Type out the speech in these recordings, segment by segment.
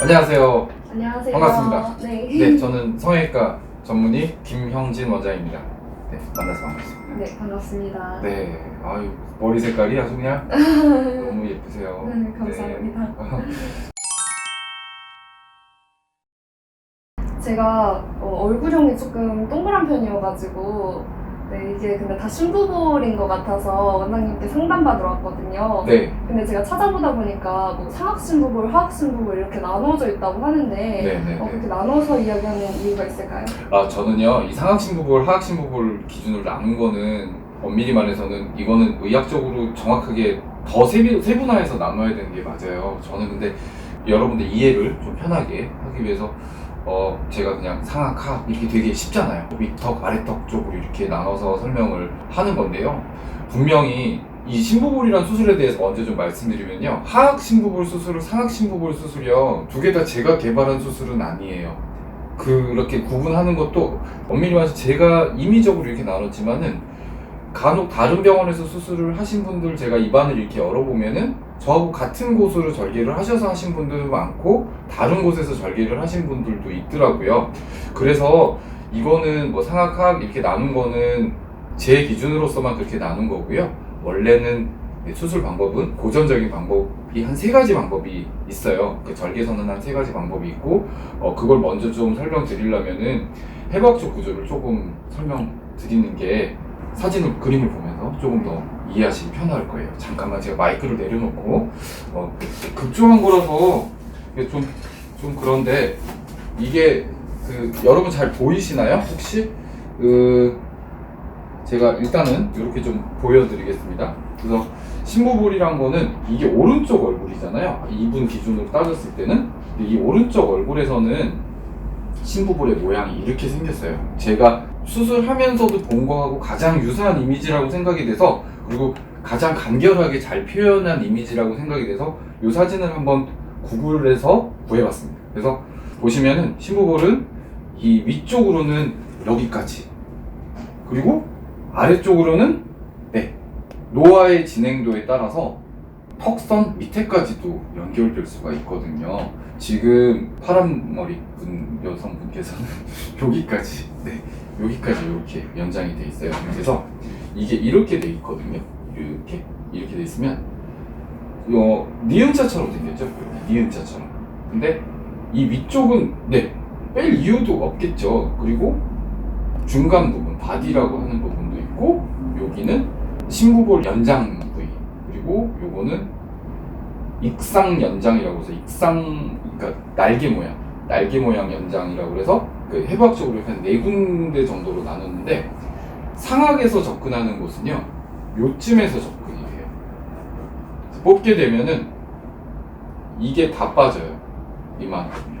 안녕하세요. 안녕하세요. 반갑습니다. 네. 네, 저는 성형외과 전문의 김형진 원장입니다. 네, 만나서 반갑습니다. 네, 반갑습니다. 네, 아유 머리 색깔이 아주 그냥 너무 예쁘세요. 네, 감사합니다. 네. 제가 어, 얼굴형이 조금 동그란 편이어가지고 네, 이게 근데 다 신부볼인 것 같아서 원장님께 상담받으러 왔거든요. 네, 근데 제가 찾아보다 보니까 뭐 상악 신부볼, 하악신부볼 이렇게 나눠져 있다고 하는데 네, 네, 어, 네. 그렇게 나눠서 이야기하는 이유가 있을까요? 아 저는요 이 상악신부볼, 하악신부볼 기준으로 나눈 거는 엄밀히 말해서는 이거는 의학적으로 정확하게 더 세비, 세분화해서 나눠야 되는 게 맞아요. 저는 근데 여러분들 이해를 좀 편하게 하기 위해서 어 제가 그냥 상악, 하악 이렇게 되게 쉽잖아요. 윗턱, 아래턱 쪽으로 이렇게 나눠서 설명을 하는 건데요. 분명히 이 신부볼이란 수술에 대해서 먼저 좀 말씀드리면요. 하악 신부볼 수술을 상악 신부볼 수술이요. 두 개 다 제가 개발한 수술은 아니에요. 그렇게 구분하는 것도 엄밀히 말해서 제가 임의적으로 이렇게 나눴지만은 간혹 다른 병원에서 수술을 하신 분들 제가 입안을 이렇게 열어보면은 저하고 같은 곳으로 절개를 하셔서 하신 분들도 많고 다른 곳에서 절개를 하신 분들도 있더라고요. 그래서 이거는 뭐 상악학 이렇게 나눈 거는 제 기준으로서만 그렇게 나눈 거고요. 원래는 수술 방법은 고전적인 방법이 한 세 가지 방법이 있어요. 그 절개선은 한 세 가지 방법이 있고 어, 그걸 먼저 좀 설명드리려면은 해부학적 구조를 조금 설명드리는 게 사진을 그림을 보면서 조금 더 이해하시기 편할 거예요. 잠깐만 제가 마이크를 내려놓고 어, 급조한 거라서 좀, 좀 그런데 이게 그 여러분 잘 보이시나요? 혹시 그 제가 일단은 이렇게 좀 보여드리겠습니다. 그래서 신부볼이란 거는 이게 오른쪽 얼굴이잖아요. 이분 기준으로 따졌을 때는 이 오른쪽 얼굴에서는 신부볼의 모양이 이렇게 생겼어요. 제가 수술하면서도 본 거하고 가장 유사한 이미지라고 생각이 돼서 그리고 가장 간결하게 잘 표현한 이미지라고 생각이 돼서 이 사진을 한번 구글에서 구해봤습니다. 그래서 보시면은 신부볼은 이 위쪽으로는 여기까지 그리고 아래쪽으로는 네 노화의 진행도에 따라서 턱선 밑에까지도 연결될 수가 있거든요. 지금 파란 머리 분 여성분께서는 여기까지 네 여기까지 이렇게 연장이 돼 있어요. 그래서 이게 이렇게 돼 있거든요. 이렇게 이렇게 돼 있으면 어, 니은자처럼 생겼죠. 니은자처럼. 근데 이 위쪽은 네 뺄 이유도 없겠죠. 그리고 중간 부분 바디라고 하는 부분도 있고 여기는 심부볼 연장 부위 그리고 요거는 익상 연장이라고 해서 익상 그러니까 날개 모양 날개 모양 연장이라고 그래서 그 해부학적으로 한 네 군데 정도로 나눴는데 상악에서 접근하는 곳은요 요쯤에서 접근이 돼요. 뽑게 되면은 이게 다 빠져요. 이만큼요.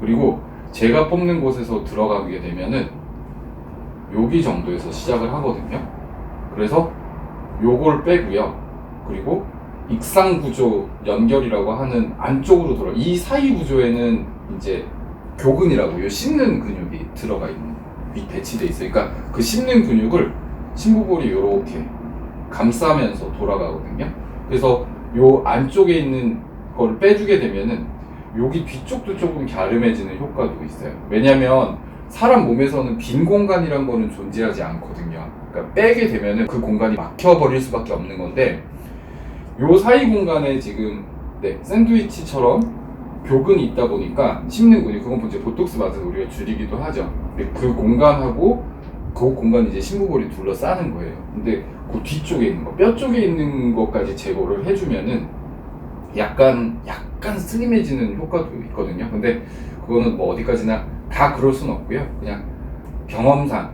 그리고 제가 뽑는 곳에서 들어가게 되면은 여기 정도에서 시작을 하거든요. 그래서 요걸 빼고요. 그리고 익상 구조 연결이라고 하는 안쪽으로 돌아 이 사이 구조에는 이제 교근이라고 요. 씹는 근육이 들어가 있는 위 배치돼 있어요. 그러니까 그 씹는 근육을 심부볼이 이렇게 감싸면서 돌아가거든요. 그래서 요 안쪽에 있는 걸 빼주게 되면은 여기 뒤쪽도 조금 갸름해지는 효과도 있어요. 왜냐면 사람 몸에서는 빈 공간이란 거는 존재하지 않거든요. 그러니까 빼게 되면은 그 공간이 막혀버릴 수밖에 없는 건데 요 사이 공간에 지금 네, 샌드위치처럼 교근이 있다 보니까 씹는 근육 그건 이제 보톡스 맞아서 우리가 줄이기도 하죠. 그 공간하고 그 공간 이제 심부볼이 둘러싸는 거예요. 근데 그 뒤쪽에 있는 거, 뼈 쪽에 있는 것까지 제거를 해주면은 약간 약간 슬림해지는 효과도 있거든요. 근데 그거는 뭐 어디까지나 다 그럴 순 없고요. 그냥 경험상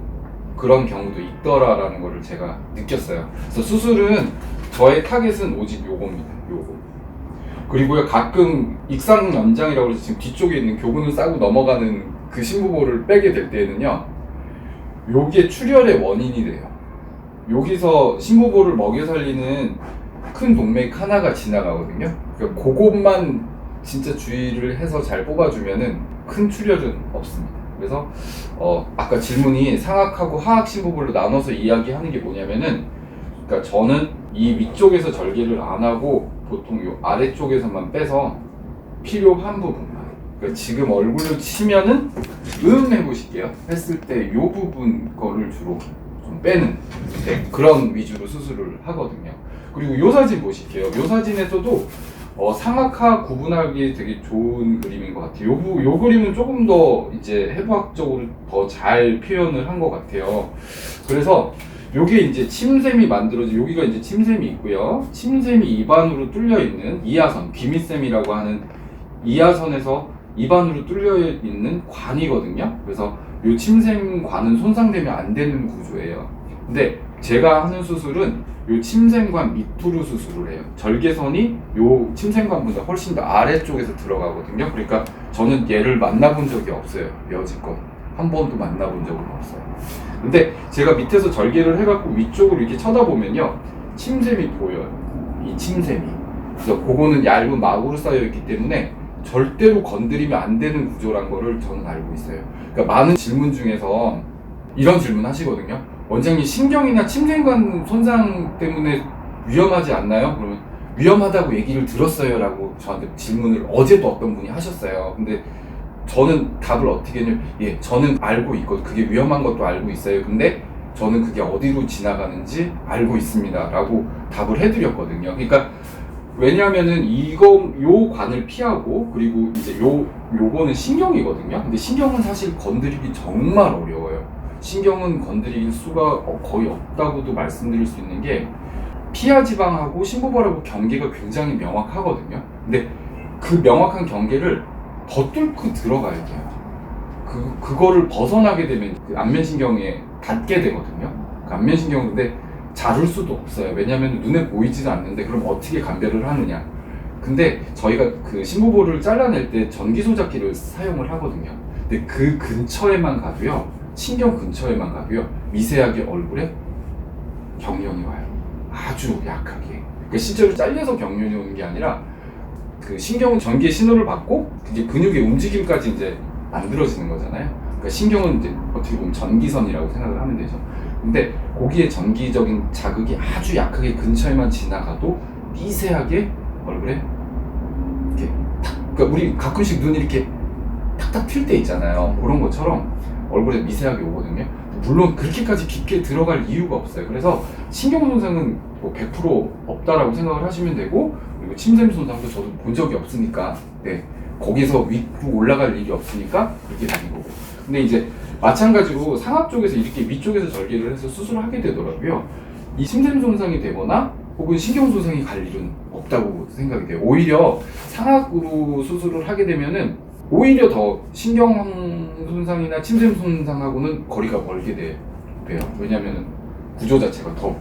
그런 경우도 있더라라는 거를 제가 느꼈어요. 그래서 수술은 저의 타겟은 오직 요겁니다. 요거. 그리고요 가끔 익상 연장이라고 해서 지금 뒤쪽에 있는 교근을 싸고 넘어가는 그 신부볼을 빼게 될 때는요 요게 출혈의 원인이 돼요. 여기서 신부볼을 먹여 살리는 큰 동맥 하나가 지나가거든요. 그러니까 그것만 진짜 주의를 해서 잘 뽑아주면은 큰 출혈은 없습니다. 그래서 어 아까 질문이 상악하고 하악 신부볼로 나눠서 이야기하는 게 뭐냐면은 그러니까 저는 이 위쪽에서 절개를 안 하고 보통 요 아래쪽에서만 빼서 필요한 부분만. 그러니까 지금 얼굴로 치면은 음 해보실게요. 했을 때 요 부분 거를 주로 좀 빼는 네, 그런 위주로 수술을 하거든요. 그리고 요 사진 보실게요. 요 사진에서도 어, 상악하 구분하기 되게 좋은 그림인 것 같아요. 요, 부- 요 그림은 조금 더 이제 해부학적으로 더 잘 표현을 한 것 같아요. 그래서 요게 이제 침샘이 만들어져 여기가 이제 침샘이 있고요. 침샘이 입안으로 뚫려 있는 이하선, 귀밑샘이라고 하는 이하선에서 입안으로 뚫려 있는 관이거든요. 그래서 요 침샘관은 손상되면 안 되는 구조예요. 근데 제가 하는 수술은 요 침샘관 밑으로 수술을 해요. 절개선이 요 침샘관보다 훨씬 더 아래쪽에서 들어가거든요. 그러니까 저는 얘를 만나본 적이 없어요. 여지껏 한 번도 만나본 적은 없어요. 근데 제가 밑에서 절개를 해갖고 위쪽으로 이렇게 쳐다보면요, 침샘이 보여요. 이 침샘이. 그래서 그거는 얇은 막으로 쌓여 있기 때문에 절대로 건드리면 안 되는 구조란 거를 저는 알고 있어요. 그러니까 많은 질문 중에서 이런 질문 하시거든요. 원장님 신경이나 침샘관 손상 때문에 위험하지 않나요? 그러면 위험하다고 얘기를 들었어요라고 저한테 질문을 어제도 어떤 분이 하셨어요. 근데 저는 답을 어떻게 했냐면 예 저는 알고 있고 그게 위험한 것도 알고 있어요. 근데 저는 그게 어디로 지나가는지 알고 있습니다라고 답을 해드렸거든요. 그러니까 왜냐하면은 이거 요 관을 피하고 그리고 이제 요 요거는 신경이거든요. 근데 신경은 사실 건드리기 정말 어려워요. 신경은 건드릴 수가 어- 거의 없다고도 말씀드릴 수 있는 게 피하 지방하고 심부벌하고 경계가 굉장히 명확하거든요. 근데 그 명확한 경계를 더 뚫고 들어가야 돼요. 그 그거를 벗어나게 되면 그 안면신경에 닿게 되거든요. 그 안면신경은 근데 자를 수도 없어요. 왜냐하면 눈에 보이지도 않는데 그럼 어떻게 감별을 하느냐? 근데 저희가 그 심부볼을 잘라낼 때 전기 소작기를 사용을 하거든요. 근데 그 근처에만 가도요, 신경 근처에만 가도요, 미세하게 얼굴에 경련이 와요. 아주 약하게. 그러니까 실제로 잘려서 경련이 오는 게 아니라 그 신경은 전기의 신호를 받고 이제 근육의 움직임까지 이제 만들어지는 거잖아요. 그러니까 신경은 이제 어떻게 보면 전기선이라고 생각을 하면 되죠. 근데 거기에 전기적인 자극이 아주 약하게 근처에만 지나가도 미세하게 얼굴에 이렇게 탁, 그러니까 우리 가끔씩 눈이 이렇게 탁탁 튈 때 있잖아요. 그런 것처럼 얼굴에 미세하게 오거든요. 물론 그렇게까지 깊게 들어갈 이유가 없어요. 그래서 신경 손상은 뭐 100% 없다라고 생각을 하시면 되고 그리고 침샘 손상도 저도 본 적이 없으니까 네 거기서 위로 올라갈 일이 없으니까 그렇게 되는 거고. 근데 이제 마찬가지로 상악 쪽에서 이렇게 위쪽에서 절개를 해서 수술을 하게 되더라고요. 이 침샘 손상이 되거나 혹은 신경 손상이 갈 일은 없다고 생각이 돼요. 오히려 상악으로 수술을 하게 되면은 오히려 더 신경 손상이나 침샘 손상하고는 거리가 멀게 돼- 돼요. 왜냐면은 구조 자체가 더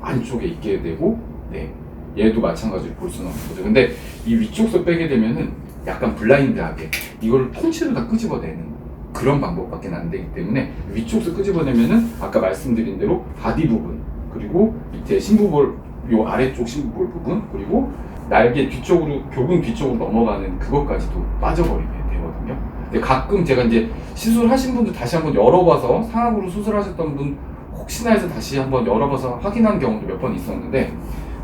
안쪽에 있게 되고, 네. 얘도 마찬가지로 볼 수는 없는 거죠. 근데 이 위쪽서 빼게 되면은 약간 블라인드하게 이걸 통째로 다 끄집어내는 그런 방법밖에 안 되기 때문에 위쪽서 끄집어내면은 아까 말씀드린 대로 바디 부분 그리고 밑에 심부볼 요 아래쪽 심부볼 부분 그리고 날개 뒤쪽으로 교근 뒤쪽으로 넘어가는 그것까지도 빠져버리게 되거든요. 근데 가끔 제가 이제 시술하신 분들 다시 한번 열어봐서 상악으로 수술하셨던 분 혹시나 해서 다시 한번 열어봐서 확인한 경우도 몇 번 있었는데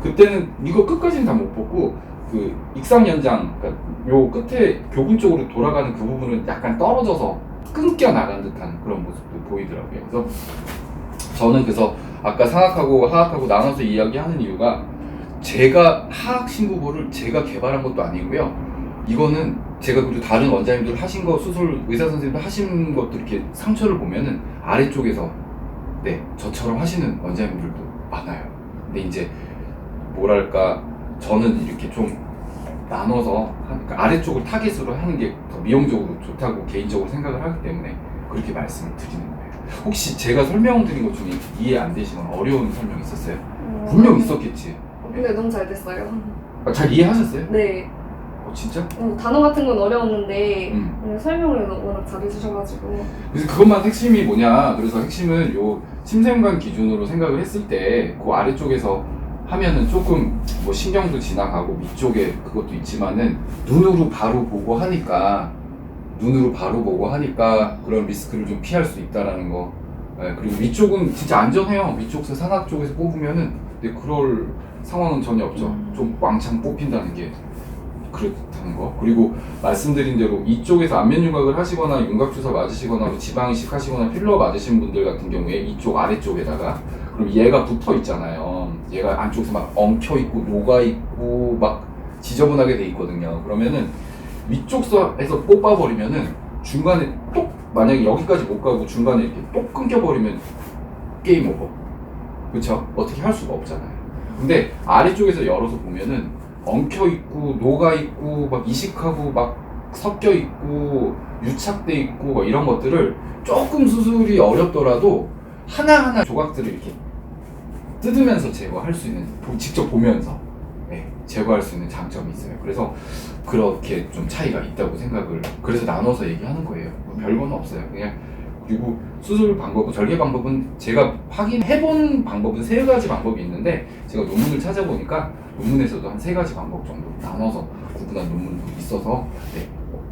그때는 이거 끝까지는 다 못 보고 그 익상 연장 그러니까 요 끝에 교근 쪽으로 돌아가는 그 부분은 약간 떨어져서 끊겨 나간 듯한 그런 모습도 보이더라고요. 그래서 저는 그래서 아까 상악하고 하악하고 나눠서 이야기하는 이유가 제가 하악 신부보를 제가 개발한 것도 아니고요. 이거는 제가 그리고 다른 원장님들 하신 거 수술 의사 선생님들 하신 것도 이렇게 상처를 보면은 아래쪽에서 네 저처럼 하시는 원장님들도 많아요. 근데 이제 뭐랄까 저는 이렇게 좀 나눠서 한- 그러니까 아래쪽을 타겟으로 하는 게 더 미용적으로 좋다고 개인적으로 생각을 하기 때문에 그렇게 말씀을 드리는 거예요. 혹시 제가 설명드린 것 중에 이해 안 되시거나 어려운 설명 있었어요? 어, 분명 있었겠지. 근데 너무 잘 됐어요. 아, 잘 이해하셨어요? 네. 어 진짜? 어, 단어 같은 건 어려웠는데 음. 설명을 워낙 잘해주셔가지고 그래서 그것만 핵심이 뭐냐? 그래서 핵심은 요 침샘관 기준으로 생각을 했을 때 그 아래쪽에서 하면은 조금 뭐 신경도 지나가고 위쪽에 그것도 있지만은 눈으로 바로 보고 하니까 눈으로 바로 보고 하니까 그런 리스크를 좀 피할 수 있다라는 거. 예, 그리고 위쪽은 진짜 안전해요. 위쪽에서 상악 쪽에서 뽑으면은 근데 그럴 상황은 전혀 없죠. 음. 좀 왕창 뽑힌다는 게 그렇다는 거. 그리고 말씀드린 대로 이쪽에서 안면 윤곽을 하시거나 윤곽 주사 맞으시거나 뭐 지방 이식 하시거나 필러 맞으신 분들 같은 경우에 이쪽 아래쪽에다가 그럼 얘가 붙어 있잖아요. 얘가 안쪽에서 막 엉켜 있고 녹아 있고 막 지저분하게 돼 있거든요. 그러면은 위쪽에서 뽑아 버리면은 중간에 똑 만약에 여기까지 못 가고 중간에 이렇게 똑 끊겨 버리면 게임 오버. 그렇죠? 어떻게 할 수가 없잖아요. 근데 아래쪽에서 열어서 보면은 엉켜 있고 녹아 있고 막 이식하고 막 섞여 있고 유착돼 있고 뭐 이런 것들을 조금 수술이 어렵더라도 하나하나 조각들을 이렇게 뜯으면서 제거할 수 있는 보- 직접 보면서 네, 제거할 수 있는 장점이 있어요. 그래서 그렇게 좀 차이가 있다고 생각을 그래서 나눠서 얘기하는 거예요. 뭐 별건 없어요. 그냥 그리고 수술 방법, 절개 방법은 제가 확인해본 방법은 세 가지 방법이 있는데 제가 논문을 찾아보니까 논문에서도 한 세 가지 방법 정도 나눠서 구분한 논문도 있어서 네,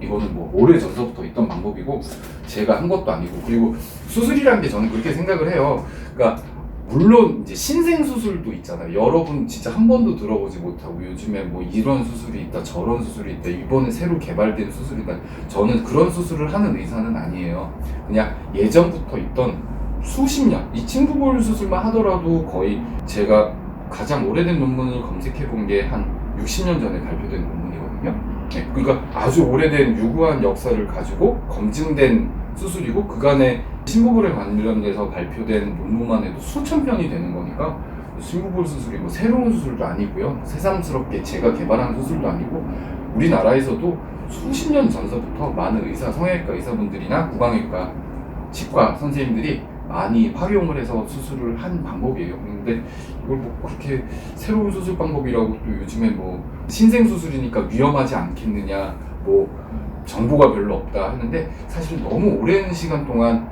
이거는 뭐 오래 전서부터 있던 방법이고 제가 한 것도 아니고 그리고 수술이라는 게 저는 그렇게 생각을 해요. 그러니까 물론 이제 신생 수술도 있잖아요. 여러분 진짜 한 번도 들어보지 못하고 요즘에 뭐 이런 수술이 있다, 저런 수술이 있다, 이번에 새로 개발된 수술이다. 저는 그런 수술을 하는 의사는 아니에요. 그냥 예전부터 있던 수십 년, 이 친구 볼 수술만 하더라도 거의 제가 가장 오래된 논문을 검색해 본 게 한 60년 전에 발표된 논문이거든요. 네, 그러니까 아주 오래된 유구한 역사를 가지고 검증된 수술이고 그간에 심부볼에 관련돼서 발표된 논문만 해도 수천 편이 되는 거니까 심부볼 수술이 뭐 새로운 수술도 아니고요. 새삼스럽게 제가 개발한 수술도 아니고 우리나라에서도 수십 년 전서부터 많은 의사, 성형외과 의사분들이나 구강외과 치과 선생님들이 많이 활용을 해서 수술을 한 방법이에요. 근데 이걸 뭐 그렇게 새로운 수술 방법이라고 또 요즘에 뭐 신생 수술이니까 위험하지 않겠느냐, 뭐 정보가 별로 없다 하는데 사실 너무 오랜 시간 동안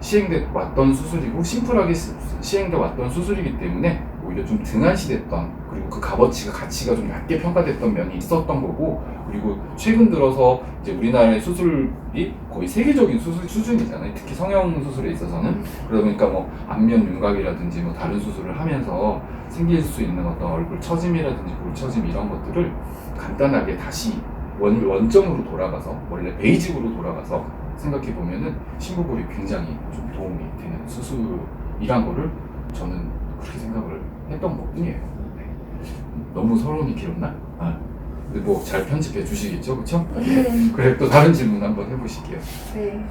시행돼 왔던 수술이고 심플하게 시- 시행돼 왔던 수술이기 때문에 오히려 좀 등한시됐던 그리고 그 값어치가 가치가 좀 낮게 평가됐던 면이 있었던 거고 그리고 최근 들어서 이제 우리나라의 수술이 거의 세계적인 수술 수준이잖아요. 특히 성형 수술에 있어서는. 그러다 보니까 뭐 안면 윤곽이라든지 뭐 다른 수술을 하면서 생길 수 있는 어떤 얼굴 처짐이라든지 볼 처짐 이런 것들을 간단하게 다시 원, 원점으로 돌아가서 원래 베이직으로 돌아가서 생각해 보면은 심부볼이 굉장히 좀 도움이 되는 수술이란 거를 저는 그렇게 생각을 했던 것 뿐이에요. 네. 너무 서론이 길었나? 아, 근데 뭐 잘 편집해 주시겠죠, 그렇죠? 네. 그래 또 다른 질문 한번 해보실게요. 네.